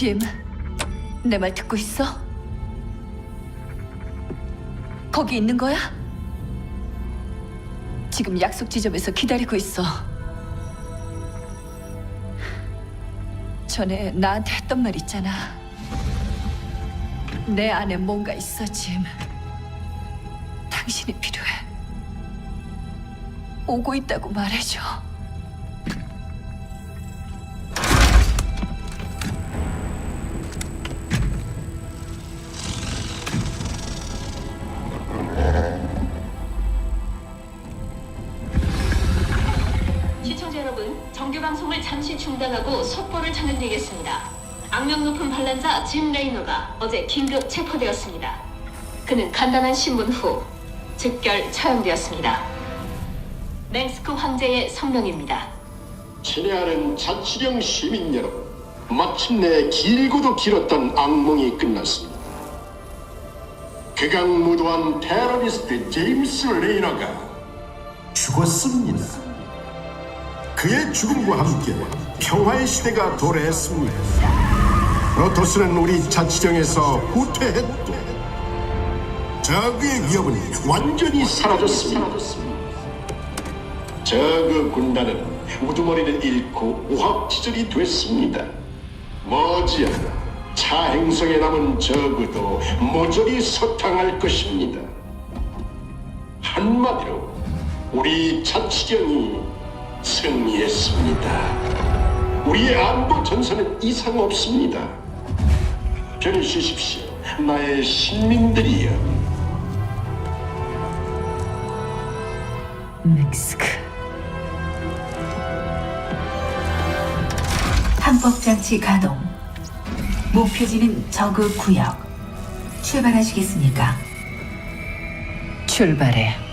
짐, 내 말 듣고 있어? 거기 있는 거야? 지금 약속 지점에서 기다리고 있어. 전에 나한테 했던 말 있잖아. 내 안에 뭔가 있어, 짐. 당신이 필요해. 오고 있다고 말해줘. 여러분, 정규 방송을 잠시 중단하고 속보를 전해드리겠습니다. 악명 높은 반란자 짐 레이너가 어제 긴급 체포되었습니다. 그는 간단한 신문 후 즉결 처형되었습니다. 맹스크 황제의 성명입니다. 친애하는 자치령 시민 여러분, 마침내 길고도 길었던 악몽이 끝났습니다. 극악무도한 테러리스트 제임스 레이너가 죽었습니다. 그의 죽음과 함께 평화의 시대가 도래했습니다. 프로토스는 우리 자치령에서 후퇴했고 적의 위협은 완전히 사라졌습니다. 저그 군단은 우두머리를 잃고 오합지졸이 됐습니다. 머지않아 차행성에 남은 저그도 모조리 소탕할 것입니다. 한마디로 우리 자치령이 승리했습니다. 우리의 안보 전선은 이상 없습니다. 편히 쉬십시오, 나의 신민들이여. 멕스크. 항법장치 가동. 목표지는 저그 구역. 출발하시겠습니까? 출발해.